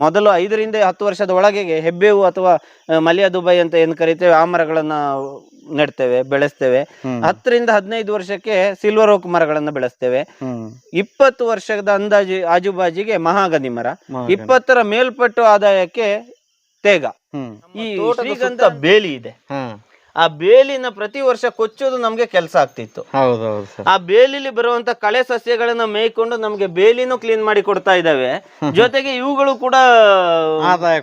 ಮೊದಲು ಐದರಿಂದ ಹತ್ತು ವರ್ಷದ ಒಳಗೆ ಹೆಬ್ಬೇವು ಅಥವಾ ಮಲಿಯ ದುಬೈ ಅಂತ ಏನು ಕರಿತೇವೆ ಆ ಮರಗಳನ್ನ ನೆಡ್ತೇವೆ ಬೆಳೆಸ್ತೇವೆ. ಹತ್ತರಿಂದ ಹದಿನೈದು ವರ್ಷಕ್ಕೆ ಸಿಲ್ವರ್ ಓಕ್ ಮರಗಳನ್ನ ಬೆಳೆಸ್ತೇವೆ. ಇಪ್ಪತ್ತು ವರ್ಷದ ಅಂದಾಜು ಆಜುಬಾಜಿಗೆ ಮಹಾಗನಿ ಮರ. ಇಪ್ಪತ್ತರ ಮೇಲ್ಪಟ್ಟು ಆದಾಯಕ್ಕೆ ತೇಗ. ಈ ಶ್ರೀಗಂಧ ಬೇಲಿ ಇದೆ. ಆ ಬೇಲಿನ ಪ್ರತಿ ವರ್ಷ ಕೊಚ್ಚೋದು ನಮ್ಗೆ ಕೆಲಸ ಆಗ್ತಿತ್ತು. ಆ ಬೇಲಿಲಿ ಬರುವಂತ ಕಳೆ ಸಸ್ಯಗಳನ್ನ ಮೇಯ್ಕೊಂಡು ನಮ್ಗೆ ಬೇಲಿನೂ ಕ್ಲೀನ್ ಮಾಡಿ ಕೊಡ್ತಾ ಇದಾವೆ ಜೊತೆಗೆ ಇವುಗಳು ಕೂಡ ಆದಾಯ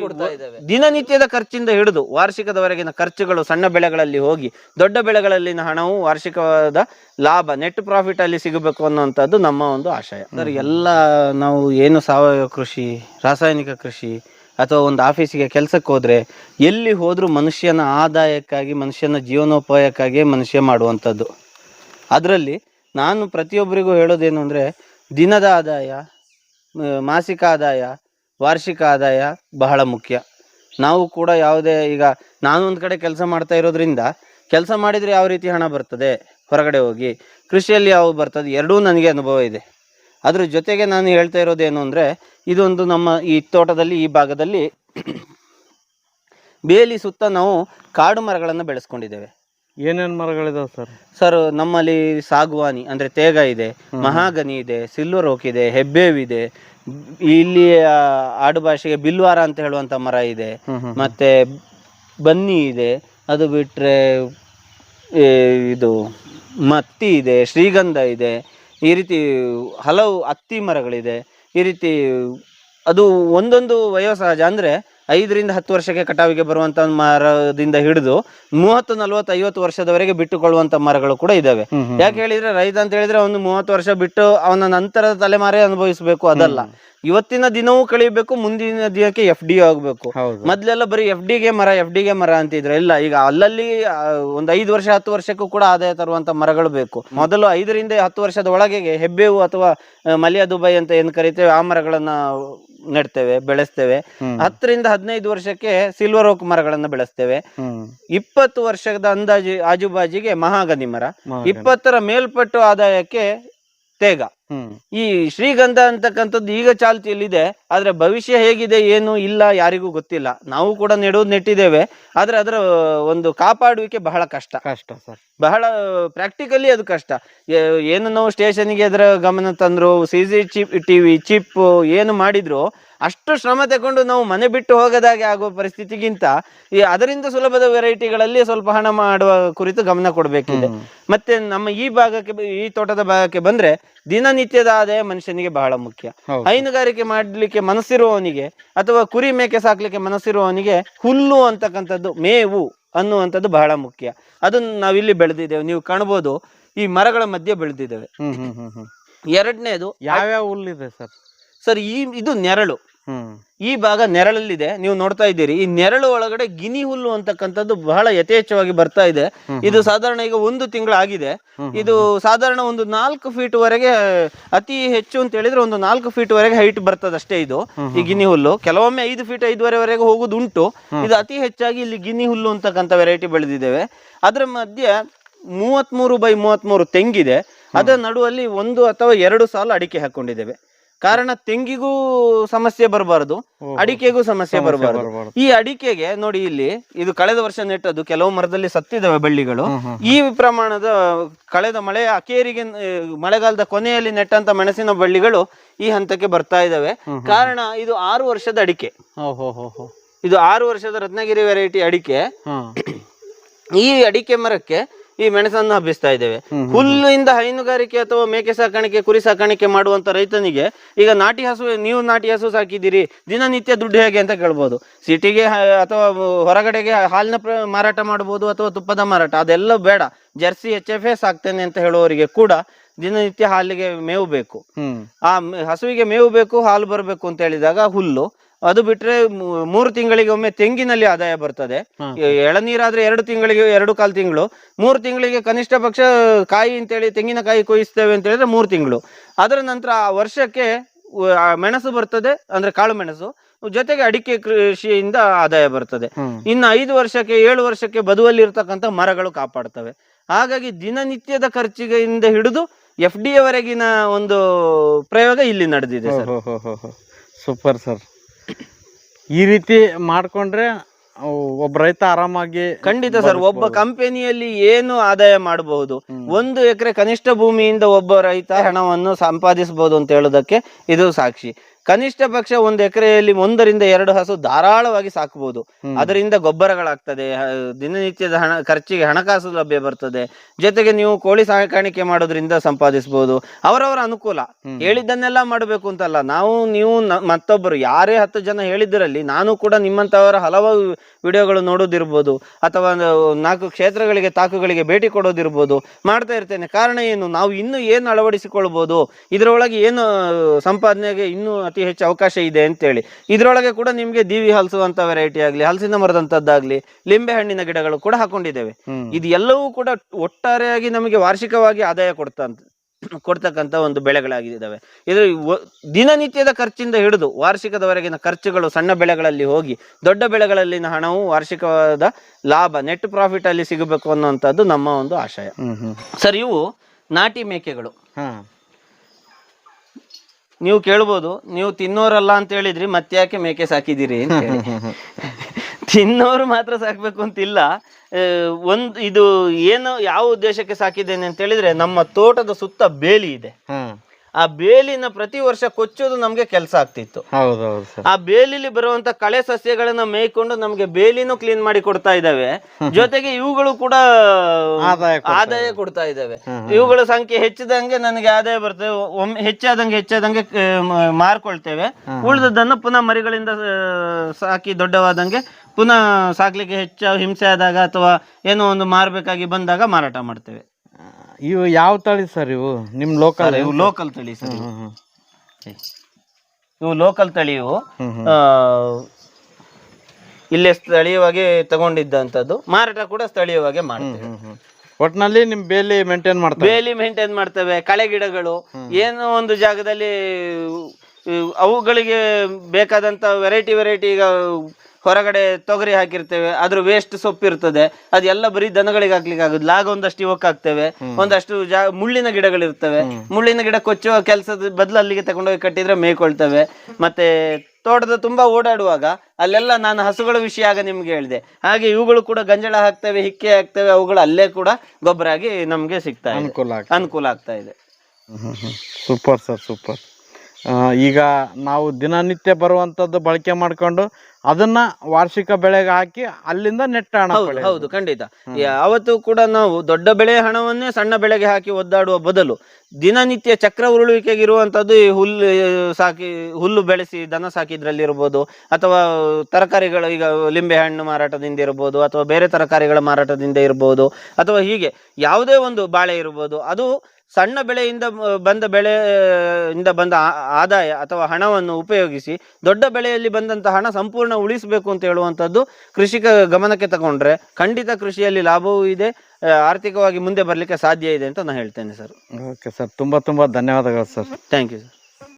ಕೊಡ್ತಾ ಇದ್ದಾವೆ. ದಿನನಿತ್ಯದ ಖರ್ಚಿಂದ ಹಿಡಿದು ವಾರ್ಷಿಕದವರೆಗಿನ ಖರ್ಚುಗಳು ಸಣ್ಣ ಬೆಳೆಗಳಲ್ಲಿ ಹೋಗಿ ದೊಡ್ಡ ಬೆಳೆಗಳಲ್ಲಿನ ಹಣವು ವಾರ್ಷಿಕವಾದ ಲಾಭ ನೆಟ್ ಪ್ರಾಫಿಟ್ ಅಲ್ಲಿ ಸಿಗಬೇಕು ಅನ್ನುವಂಥದ್ದು ನಮ್ಮ ಒಂದು ಆಶಯ. ಎಲ್ಲ ನಾವು ಏನು ಸಾವಯವ ಕೃಷಿ ರಾಸಾಯನಿಕ ಕೃಷಿ ಅಥವಾ ಒಂದು ಆಫೀಸಿಗೆ ಕೆಲಸಕ್ಕೆ ಹೋದರೆ ಎಲ್ಲಿ ಹೋದರೂ ಮನುಷ್ಯನ ಆದಾಯಕ್ಕಾಗಿ, ಮನುಷ್ಯನ ಜೀವನೋಪಾಯಕ್ಕಾಗಿ ಮನುಷ್ಯ ಮಾಡುವಂಥದ್ದು. ಅದರಲ್ಲಿ ನಾನು ಪ್ರತಿಯೊಬ್ಬರಿಗೂ ಹೇಳೋದೇನು ಅಂದರೆ, ದಿನದ ಆದಾಯ ಮಾಸಿಕ ಆದಾಯ, ವಾರ್ಷಿಕ ಆದಾಯ ಬಹಳ ಮುಖ್ಯ. ನಾವು ಕೂಡ ಯಾವುದೇ, ಈಗ ನಾನು ಒಂದು ಕಡೆ ಕೆಲಸ ಮಾಡ್ತಾ ಇರೋದ್ರಿಂದ ಕೆಲಸ ಮಾಡಿದರೆ ಯಾವ ರೀತಿ ಹಣ ಬರ್ತದೆ? ಹೊರಗಡೆ ಹೋಗಿ. ಕೃಷಿಯಲ್ಲಿ ಯಾವ ಬರ್ತದೆ? ಎರಡೂ ನನಗೆ ಅನುಭವ ಇದೆ. ಅದ್ರ ಜೊತೆಗೆ ನಾನು ಹೇಳ್ತಾ ಇರೋದೇನು ಅಂದರೆ ಇದೊಂದು ನಮ್ಮ ಈ ತೋಟದಲ್ಲಿ ಈ ಭಾಗದಲ್ಲಿ ಬೇಲಿ ಸುತ್ತ ನಾವು ಕಾಡು ಮರಗಳನ್ನು ಬೆಳೆಸ್ಕೊಂಡಿದ್ದೇವೆ. ಏನೇನ್ ಮರಗಳಿದಾವೆ ಸರ್? ಸರ್ ನಮ್ಮಲ್ಲಿ ಸಾಗುವಾನಿ ಅಂದ್ರೆ ತೇಗ ಇದೆ ಮಹಾಗನಿ ಇದೆ ಸಿಲ್ವರ್ ಓಕ್ ಇದೆ ಹೆಬ್ಬೇವಿದೆ ಇಲ್ಲಿ ಆಡು ಭಾಷೆಗೆ ಬಿಲ್ವಾರ ಅಂತ ಹೇಳುವಂತ ಮರ ಇದೆ ಮತ್ತೆ ಬನ್ನಿ ಇದೆ ಅದು ಬಿಟ್ರೆ ಏ, ಇದು ಮತ್ತಿ ಇದೆ ಶ್ರೀಗಂಧ ಇದೆ ಈ ರೀತಿ ಹಲವು ಅತ್ತಿ ಮರಗಳಿದೆ. ಈ ರೀತಿ ಅದು ಒಂದೊಂದು ವಯೋಸಹಜ ಅಂದ್ರೆ ಐದರಿಂದ ಹತ್ತು ವರ್ಷಕ್ಕೆ ಕಟಾವಿಗೆ ಬರುವಂತ ಮರದಿಂದ ಹಿಡಿದು ಮೂವತ್ತು ನಲವತ್ತು ಐವತ್ತು ವರ್ಷದವರೆಗೆ ಬಿಟ್ಟುಕೊಳ್ಳುವಂತ ಮರಗಳು ಕೂಡ ಹ್ಮ್. ಯಾಕೆ ಹೇಳಿದ್ರೆ ರೈತ ಅಂತ ಹೇಳಿದ್ರೆ ಒಂದು ಮೂವತ್ತು ವರ್ಷ ಬಿಟ್ಟು ಅವನ ನಂತರದ ತಲೆಮಾರೇ ಅನುಭವಿಸಬೇಕು ಅದಲ್ಲ. ಇವತ್ತಿನ ದಿನವೂ ಕಳಿಬೇಕು ಮುಂದಿನ ದಿನಕ್ಕೆ ಎಫ್ ಡಿ ಆಗ್ಬೇಕು. ಮೊದ್ಲೆಲ್ಲ ಬರೀ ಎಫ್ ಡಿಗೆ ಮರ ಎಫ್ ಡಿಗೆ ಮರ ಅಂತಿದ್ರು ಇಲ್ಲ ಈಗ ಅಲ್ಲಲ್ಲಿ ಒಂದ್ ಐದು ವರ್ಷ ಹತ್ತು ವರ್ಷಕ್ಕೂ ಕೂಡ ಆದಾಯ ತರುವಂತ ಮರಗಳು ಬೇಕು. ಮೊದಲು ಐದರಿಂದ ಹತ್ತು ವರ್ಷದ ಒಳಗೆ ಹೆಬ್ಬೇವು ಅಥವಾ ಮಲಿಯ ದುಬೈ ಅಂತ ಏನ್ ಕರಿತೇವೆ ಆ ಮರಗಳನ್ನ ನೆಡ್ತೇವೆ ಬೆಳೆಸ್ತೇವೆ. ಹತ್ತರಿಂದ ಹದಿನೈದು ವರ್ಷಕ್ಕೆ ಸಿಲ್ವರ್ ಓಕ್ ಮರಗಳನ್ನ ಬೆಳೆಸ್ತೇವೆ. ಇಪ್ಪತ್ತು ವರ್ಷದ ಅಂದಾಜು ಆಜುಬಾಜಿಗೆ ಮಹಾಗನಿ ಮರ. ಇಪ್ಪತ್ತರ ಮೇಲ್ಪಟ್ಟು ಆದಾಯಕ್ಕೆ ತೇಗ. ಈ ಶ್ರೀಗಂಧ ಅಂತಕ್ಕಂಥದ್ದು ಈಗ ಚಾಲ್ತಿಯಲ್ಲಿದೆ ಆದ್ರೆ ಭವಿಷ್ಯ ಹೇಗಿದೆ ಏನು ಇಲ್ಲ ಯಾರಿಗೂ ಗೊತ್ತಿಲ್ಲ. ನಾವು ಕೂಡ ನೆಡೋದು ನೆಟ್ಟಿದ್ದೇವೆ ಆದ್ರೆ ಅದರ ಒಂದು ಕಾಪಾಡುವಿಕೆ ಬಹಳ ಕಷ್ಟ. ಕಷ್ಟ ಸರ್. ಬಹಳ ಪ್ರಾಕ್ಟಿಕಲಿ ಅದು ಕಷ್ಟ. ಏನು ನಾವು ಸ್ಟೇಷನ್ಗೆ ಅದರ ಗಮನ ತಂದ್ರು C C chip TV chip ಏನು ಮಾಡಿದ್ರು ಅಷ್ಟು ಶ್ರಮ ತಗೊಂಡು ನಾವು ಮನೆ ಬಿಟ್ಟು ಹೋಗದಾಗೆ ಆಗುವ ಪರಿಸ್ಥಿತಿಗಿಂತ ಈ ಅದರಿಂದ ಸುಲಭದ ವೆರೈಟಿಗಳಲ್ಲಿ ಸ್ವಲ್ಪ ಹಣ ಮಾಡುವ ಕುರಿತು ಗಮನ ಕೊಡಬೇಕಿದೆ. ಮತ್ತೆ ನಮ್ಮ ಈ ಭಾಗಕ್ಕೆ ಈ ತೋಟದ ಭಾಗಕ್ಕೆ ಬಂದ್ರೆ ದಿನನಿತ್ಯದ ಆದಾಯ ಮನುಷ್ಯನಿಗೆ ಬಹಳ ಮುಖ್ಯ. ಹೈನುಗಾರಿಕೆ ಮಾಡಲಿಕ್ಕೆ ಮನಸ್ಸಿರುವವನಿಗೆ ಅಥವಾ ಕುರಿ ಮೇಕೆ ಸಾಕ್ಲಿಕ್ಕೆ ಮನಸ್ಸಿರುವವನಿಗೆ ಹುಲ್ಲು ಅಂತಕ್ಕಂಥದ್ದು ಮೇವು ಅನ್ನುವಂಥದ್ದು ಬಹಳ ಮುಖ್ಯ. ಅದನ್ನು ನಾವಿಲ್ಲಿ ಬೆಳೆದಿದ್ದೇವೆ. ನೀವು ಕಾಣಬಹುದು ಈ ಮರಗಳ ಮಧ್ಯೆ ಬೆಳೆದಿದ್ದೇವೆ. ಎರಡನೇದು ಯಾವ್ಯಾವ ಹುಲ್ಲಿದೆ ಸರ್? ಸರ್ ಈ ಇದು ನೆರಳು. ಈ ಭಾಗ ನೆರಳಲ್ಲಿದೆ. ನೀವು ನೋಡ್ತಾ ಇದ್ದೀರಿ. ಈ ನೆರಳು ಒಳಗಡೆ ಗಿನಿ ಹುಲ್ಲು ಅಂತಕ್ಕಂಥದ್ದು ಬಹಳ ಯಥೇಚ್ಛವಾಗಿ ಬರ್ತಾ ಇದೆ. ಇದು ಸಾಧಾರಣ ಈಗ ಒಂದು ತಿಂಗಳಾಗಿದೆ ಆಗಿದೆ. ಇದು ಸಾಧಾರಣ ಒಂದು ನಾಲ್ಕು ಫೀಟ್ ವರೆಗೆ ಅತಿ ಹೆಚ್ಚು ಅಂತ ಹೇಳಿದ್ರೆ ಒಂದು ನಾಲ್ಕು ಫೀಟ್ ವರೆಗೆ ಹೈಟ್ ಬರ್ತದೆ ಅಷ್ಟೇ ಇದು ಈ ಗಿನಿ ಹುಲ್ಲು. ಕೆಲವೊಮ್ಮೆ ಐದು ಫೀಟ್ ಐದುವರೆವರೆಗೆ ಹೋಗುದು ಉಂಟು ಇದು ಅತಿ ಹೆಚ್ಚಾಗಿ ಇಲ್ಲಿ ಗಿನಿ ಹುಲ್ಲು ಅಂತಕ್ಕಂಥ ವೆರೈಟಿ ಬೆಳೆದಿದ್ದೇವೆ. ಅದರ ಮಧ್ಯೆ ಮೂವತ್ಮೂರು ಬೈ ಮೂವತ್ಮೂರು ತೆಂಗಿದೆ. ಅದರ ನಡುವಲ್ಲಿ ಒಂದು ಅಥವಾ ಎರಡು ಸಾಲು ಅಡಿಕೆ ಹಾಕೊಂಡಿದ್ದೇವೆ. ಕಾರಣ ತೆಂಗಿಗೂ ಸಮಸ್ಯೆ ಬರಬಾರದು ಅಡಿಕೆಗೂ ಸಮಸ್ಯೆ ಬರಬಾರದು. ಈ ಅಡಿಕೆಗೆ ನೋಡಿ ಇಲ್ಲಿ ಇದು ಕಳೆದ ವರ್ಷ ನೆಟ್ಟದ್ದು ಕೆಲವು ಮರದಲ್ಲಿ ಸತ್ತಿದ್ದಾವೆ ಬಳ್ಳಿಗಳು. ಈ ಪ್ರಮಾಣದ ಕಳೆದ ಮಳೆ ಅಕೇರಿಗೆ ಮಳೆಗಾಲದ ಕೊನೆಯಲ್ಲಿ ನೆಟ್ಟಂತ ಮೆಣಸಿನ ಬಳ್ಳಿಗಳು ಈ ಹಂತಕ್ಕೆ ಬರ್ತಾ ಇದಾವೆ. ಕಾರಣ ಇದು ಆರು ವರ್ಷದ ಅಡಿಕೆ. ಇದು ಆರು ವರ್ಷದ ರತ್ನಗಿರಿ ವೆರೈಟಿ ಅಡಿಕೆ. ಈ ಅಡಿಕೆ ಮರಕ್ಕೆ ಈ ಮೆಣಸನ್ನು ಹಬ್ಬಿಸ್ತಾ ಇದ್ದೇವೆ. ಹುಲ್ಲಿಂದ ಹೈನುಗಾರಿಕೆ ಅಥವಾ ಮೇಕೆ ಸಾಕಾಣಿಕೆ ಕುರಿ ಸಾಕಾಣಿಕೆ ಮಾಡುವಂತ ರೈತನಿಗೆ ಈಗ ನಾಟಿ ಹಸು ನೀವು ನಾಟಿ ಹಸು ಸಾಕಿದ್ದೀರಿ ದಿನನಿತ್ಯ ದುಡ್ಡು ಹೇಗೆ ಅಂತ ಕೇಳ್ಬೋದು. ಸಿಟಿಗೆ ಅಥವಾ ಹೊರಗಡೆಗೆ ಹಾಲಿನ ಮಾರಾಟ ಮಾಡಬಹುದು ಅಥವಾ ತುಪ್ಪದ ಮಾರಾಟ ಅದೆಲ್ಲ ಬೇಡ. ಜರ್ಸಿ ಎಚ್ ಎಫ್ ಎ ಸಾಕ್ತೇನೆ ಅಂತ ಹೇಳುವವರಿಗೆ ಕೂಡ ದಿನನಿತ್ಯ ಹಾಲಿಗೆ ಮೇವು ಬೇಕು. ಆ ಹಸುವಿಗೆ ಮೇವು ಬೇಕು ಹಾಲು ಬರಬೇಕು ಅಂತ ಹೇಳಿದಾಗ ಹುಲ್ಲು ಅದು ಬಿಟ್ರೆ ಮೂರು ತಿಂಗಳಿಗೆ ಒಮ್ಮೆ ತೆಂಗಿನಲ್ಲಿ ಆದಾಯ ಬರ್ತದೆ. ಎಳನೀರಾದ್ರೆ ಎರಡು ತಿಂಗಳಿಗೆ ಎರಡು ಕಾಲು ತಿಂಗಳು. ಮೂರು ತಿಂಗಳಿಗೆ ಕನಿಷ್ಠ ಪಕ್ಷ ಕಾಯಿ ಅಂತೇಳಿ ತೆಂಗಿನಕಾಯಿ ಕೊಯ್ಸ್ತೇವೆ ಅಂತ ಹೇಳಿದ್ರೆ ಮೂರು ತಿಂಗಳು. ಅದರ ನಂತರ ಆ ವರ್ಷಕ್ಕೆ ಮೆಣಸು ಬರ್ತದೆ ಅಂದ್ರೆ ಕಾಳು ಮೆಣಸು. ಜೊತೆಗೆ ಅಡಿಕೆ ಕೃಷಿಯಿಂದ ಆದಾಯ ಬರ್ತದೆ. ಇನ್ನು ಐದು ವರ್ಷಕ್ಕೆ ಏಳು ವರ್ಷಕ್ಕೆ ಬದುವಲ್ಲಿ ಇರ್ತಕ್ಕಂಥ ಮರಗಳು ಕಾಪಾಡ್ತವೆ. ಹಾಗಾಗಿ ದಿನನಿತ್ಯದ ಖರ್ಚಿಗೆಯಿಂದ ಹಿಡಿದು ಎಫ್ ಡಿ ವರೆಗಿನ ಒಂದು ಪ್ರಯೋಗ ಇಲ್ಲಿ ನಡೆದಿದೆ ಸರ್. Super sir. ಈ ರೀತಿ ಮಾಡ್ಕೊಂಡ್ರೆ ಒಬ್ಬ ರೈತ ಆರಾಮಾಗಿ ಖಂಡಿತ ಸರ್ ಒಬ್ಬ ಕಂಪನಿಯಲ್ಲಿ ಏನು ಆದಾಯ ಮಾಡಬಹುದು? ಒಂದು ಎಕರೆ ಕನಿಷ್ಠ ಭೂಮಿಯಿಂದ ಒಬ್ಬ ರೈತ ಹಣವನ್ನು ಸಂಪಾದಿಸಬಹುದು ಅಂತ ಹೇಳೋದಕ್ಕೆ ಇದು ಸಾಕ್ಷಿ. ಕನಿಷ್ಠ ಪಕ್ಷ ಒಂದು ಎಕರೆಯಲ್ಲಿ ಒಂದರಿಂದ ಎರಡು ಹಸು ಧಾರಾಳವಾಗಿ ಸಾಕಬಹುದು ಅದರಿಂದ ಗೊಬ್ಬರಗಳಾಗ್ತದೆ ದಿನನಿತ್ಯದ ಹಣ ಖರ್ಚಿಗೆ ಹಣಕಾಸು ಲಭ್ಯ ಬರ್ತದೆ. ಜೊತೆಗೆ ನೀವು ಕೋಳಿ ಸಾಕಾಣಿಕೆ ಮಾಡೋದ್ರಿಂದ ಸಂಪಾದಿಸಬಹುದು ಅವರವರ ಅನುಕೂಲ. ಹೇಳಿದ್ದನ್ನೆಲ್ಲ ಮಾಡಬೇಕು ಅಂತಲ್ಲ ನಾವು ನೀವು ಮತ್ತೊಬ್ಬರು ಯಾರೇ ಹತ್ತು ಜನ ಹೇಳಿದ್ರಲ್ಲಿ ನಾನು ಕೂಡ ನಿಮ್ಮಂತವರ ಹಲವು ವಿಡಿಯೋಗಳು ನೋಡೋದಿರ್ಬೋದು ಅಥವಾ ನಾಲ್ಕು ಕ್ಷೇತ್ರಗಳಿಗೆ ತಾಕುಗಳಿಗೆ ಭೇಟಿ ಕೊಡೋದಿರ್ಬೋದು ಮಾಡ್ತಾ ಇರ್ತೇನೆ. ಕಾರಣ ಏನು? ನಾವು ಇನ್ನೂ ಏನು ಅಳವಡಿಸಿಕೊಳ್ಬೋದು? ಇದರೊಳಗೆ ಏನು ಸಂಪಾದನೆಗೆ ಇನ್ನೂ ಅತಿ ಹೆಚ್ಚು ಅವಕಾಶ ಇದೆ ಅಂತೇಳಿ. ಇದರೊಳಗೆ ಕೂಡ ನಿಮಗೆ ದೀವಿ ಹಲಸುವಂತ ವೆರೈಟಿ ಆಗಲಿ ಹಲಸಿನ ಮರದಂತದ್ದಾಗ್ಲಿ ಲಿಂಬೆ ಹಣ್ಣಿನ ಗಿಡಗಳು ಕೂಡ ಹಾಕೊಂಡಿದ್ದೇವೆ. ಇದೆಲ್ಲವೂ ಇದು ಎಲ್ಲವೂ ಕೂಡ ಒಟ್ಟಾರೆಯಾಗಿ ನಮಗೆ ವಾರ್ಷಿಕವಾಗಿ ಆದಾಯ ಕೊಡ್ತಂತ ಕೊಡ್ತಕ್ಕಂಥ ಒಂದು ಬೆಳೆಗಳಾಗಿದ್ದಾವೆ. ಇದು ದಿನನಿತ್ಯದ ಖರ್ಚಿಂದ ಹಿಡಿದು ವಾರ್ಷಿಕದವರೆಗಿನ ಖರ್ಚುಗಳು ಸಣ್ಣ ಬೆಳೆಗಳಲ್ಲಿ ಹೋಗಿ ದೊಡ್ಡ ಬೆಳೆಗಳಲ್ಲಿನ ಹಣವು ವಾರ್ಷಿಕವಾದ ಲಾಭ ನೆಟ್ ಪ್ರಾಫಿಟ್ ಅಲ್ಲಿ ಸಿಗಬೇಕು ಅನ್ನುವಂಥದ್ದು ನಮ್ಮ ಒಂದು ಆಶಯ. ಸರ್ ಇವು ನಾಟಿ ಮೇಕೆಗಳು. ಹಾ. ನೀವು ಕೇಳ್ಬೋದು ನೀವು ತಿನ್ನೋರಲ್ಲ ಅಂತ ಹೇಳಿದ್ರಿ ಮತ್ತೆ ಯಾಕೆ ಮೇಕೆ ಸಾಕಿದ್ದೀರಿ ಅಂತ ಹೇಳಿ. ತಿನ್ನೋರು ಮಾತ್ರ ಸಾಕ್ಬೇಕು ಅಂತಿಲ್ಲ. ಒಂದು ಇದು ಏನು ಯಾವ ಉದ್ದೇಶಕ್ಕೆ ಸಾಕಿದ್ದೇನೆ ಅಂತ ಹೇಳಿದ್ರೆ ನಮ್ಮ ತೋಟದ ಸುತ್ತ ಬೇಲಿ ಇದೆ. ಆ ಬೇಲಿನ ಪ್ರತಿ ವರ್ಷ ಕೊಚ್ಚೋದು ನಮ್ಗೆ ಕೆಲಸ ಆಗ್ತಿತ್ತು. ಹೌದೌದು ಸರ್. ಆ ಬೇಲಿಲಿ ಬರುವಂತ ಕಳೆ ಸಸ್ಯಗಳನ್ನ ಮೇಯ್ಕೊಂಡು ನಮ್ಗೆ ಬೇಲಿನೂ ಕ್ಲೀನ್ ಮಾಡಿ ಕೊಡ್ತಾ ಇದಾವೆ ಜೊತೆಗೆ ಇವುಗಳು ಕೂಡ ಆದಾಯ ಕೊಡ್ತಾ ಇದಾವೆ ಇವುಗಳ ಸಂಖ್ಯೆ ಹೆಚ್ಚಿದಂಗೆ ನನಗೆ ಆದಾಯ ಬರ್ತದೆ ಒಮ್ಮೆ ಹೆಚ್ಚಾದಂಗೆ ಹೆಚ್ಚಾದಂಗೆ ಮಾರ್ಕೊಳ್ತೇವೆ. ಉಳಿದದ್ದನ್ನು ಪುನಃ ಮರಿಗಳಿಂದ ಸಾಕಿ ದೊಡ್ಡವಾದಂಗೆ ಪುನಃ ಸಾಕ್ಲಿಕ್ಕೆ ಹೆಚ್ಚು ಹಿಂಸೆ ಆದಾಗ ಅಥವಾ ಏನೋ ಒಂದು ಮಾರಬೇಕಾಗಿ ಬಂದಾಗ ಮಾರಾಟ ಮಾಡ್ತೇವೆ. ಇವು ಯಾವ ತಳಿ ಸರ್ ಇವು? ನಿಮ್ ಲೋಕಲ್ ಇವು ಲೋಕಲ್ ತಳಿ ಸರ್ ಇವು. ಲೋಕಲ್ ತಳಿ ಇವು. ಆ, ಇಲ್ಲೇ ಸ್ಥಳೀಯವಾಗಿ ತಗೊಂಡಿದ್ದಂಥದ್ದು ಮಾರಾಟ ಕೂಡ ಸ್ಥಳೀಯವಾಗಿ ಮಾಡ್ತೇವೆ. ಒಟ್ನಲ್ಲಿ ನಿಮ್ ಬೇಲಿ ಮೇಂಟೈನ್ ಮಾಡ್ತಾರೆ. ಬೇಲಿ ಮೇಂಟೈನ್ ಮಾಡ್ತೇವೆ ಕಳೆ ಗಿಡಗಳು ಏನೋ ಒಂದು ಜಾಗದಲ್ಲಿ ಇವ್ ಅವುಗಳಿಗೆ ಬೇಕಾದಂತ ವೆರೈಟಿ ವೆರೈಟಿ ಈಗ ಹೊರಗಡೆ ತೊಗರಿ ಹಾಕಿರ್ತೇವೆ ಅದ್ರ ವೇಸ್ಟ್ ಸೊಪ್ಪು ಇರ್ತದೆ. ಅದೆಲ್ಲ ಬರೀ ದನಗಳಿಗೆ ಹಾಕ್ಲಿಕ್ಕೆ ಆಗುದಿಲ್ಲ. ಆಗ ಒಂದಷ್ಟು ಇವಕ್ ಹಾಕ್ತೇವೆ. ಒಂದಷ್ಟು ಜಾ ಮುಳ್ಳಿನ ಗಿಡಗಳಿರ್ತವೆ ಮುಳ್ಳಿನ ಗಿಡ ಕೊಚ್ಚುವ ಕೆಲಸದ ಬದಲು ಅಲ್ಲಿಗೆ ತಗೊಂಡೋಗಿ ಕಟ್ಟಿದ್ರೆ ಮೇಯ್ಕೊಳ್ತವೆ. ಮತ್ತೆ ತೋಟದ ತುಂಬಾ ಓಡಾಡುವಾಗ ಅಲ್ಲೆಲ್ಲ ನಾನು ಹಸುಗಳ ವಿಷಯ ಆಗ ನಿಮ್ಗೆ ಹೇಳಿದೆ. ಹಾಗೆ ಇವುಗಳು ಕೂಡ ಗಂಜಳ ಹಾಕ್ತವೆ ಹಿಕ್ಕೆ ಹಾಕ್ತವೆ ಅವುಗಳು ಅಲ್ಲೇ ಕೂಡ ಗೊಬ್ಬರ ಆಗಿ ನಮ್ಗೆ ಸಿಗ್ತಾ ಇದೆ. ಅನುಕೂಲ ಆಗ್ತಾ ಇದೆ. Super sir super. ಈಗ ನಾವು ದಿನನಿತ್ಯ ಬರುವಂತದ್ದು ಬಳಕೆ ಮಾಡ್ಕೊಂಡು ಅದನ್ನ ವಾರ್ಷಿಕ ಬೆಳೆಗೆ ಹಾಕಿ ಅಲ್ಲಿಂದ ನೆಟ್ಟ ಹಣ ಹೌದು ಖಂಡಿತ. ಅವತ್ತು ಕೂಡ ನಾವು ದೊಡ್ಡ ಬೆಳೆ ಹಣವನ್ನೇ ಸಣ್ಣ ಬೆಳೆಗೆ ಹಾಕಿ ಒದ್ದಾಡುವ ಬದಲು ದಿನನಿತ್ಯ ಚಕ್ರ ಉರುಳುವಿಕೆಗೆ ಇರುವಂತದ್ದು ಈ ಹುಲ್ಲು ಸಾಕಿ ಹುಲ್ಲು ಬೆಳೆಸಿ ದನ ಸಾಕಿದ್ರಲ್ಲಿ ಇರ್ಬೋದು ಅಥವಾ ತರಕಾರಿಗಳು ಈಗ ಲಿಂಬೆ ಹಣ್ಣು ಮಾರಾಟದಿಂದ ಇರ್ಬೋದು ಅಥವಾ ಬೇರೆ ತರಕಾರಿಗಳ ಮಾರಾಟದಿಂದ ಇರ್ಬೋದು ಅಥವಾ ಹೀಗೆ ಯಾವುದೇ ಒಂದು ಬಾಳೆ ಇರ್ಬೋದು ಅದು ಸಣ್ಣ ಬೆಳೆಯಿಂದ ಬಂದ ಬೆಳೆ ಇಂದ ಬಂದ ಆದಾಯ ಅಥವಾ ಹಣವನ್ನು ಉಪಯೋಗಿಸಿ ದೊಡ್ಡ ಬೆಳೆಯಲ್ಲಿ ಬಂದಂತ ಹಣ ಸಂಪೂರ್ಣ ಉಳಿಸಬೇಕು ಅಂತ ಹೇಳುವಂಥದ್ದು ಕೃಷಿಕ ಗಮನಕ್ಕೆ ತಗೊಂಡ್ರೆ ಖಂಡಿತ ಕೃಷಿಯಲ್ಲಿ ಲಾಭವೂ ಇದೆ ಆರ್ಥಿಕವಾಗಿ ಮುಂದೆ ಬರಲಿಕ್ಕೆ ಸಾಧ್ಯ ಇದೆ ಅಂತ ನಾನು ಹೇಳ್ತೇನೆ ಸರ್. ಓಕೆ ಸರ್ ತುಂಬ ತುಂಬ ಧನ್ಯವಾದಗಳು ಸರ್ ಥ್ಯಾಂಕ್ ಯು ಸರ್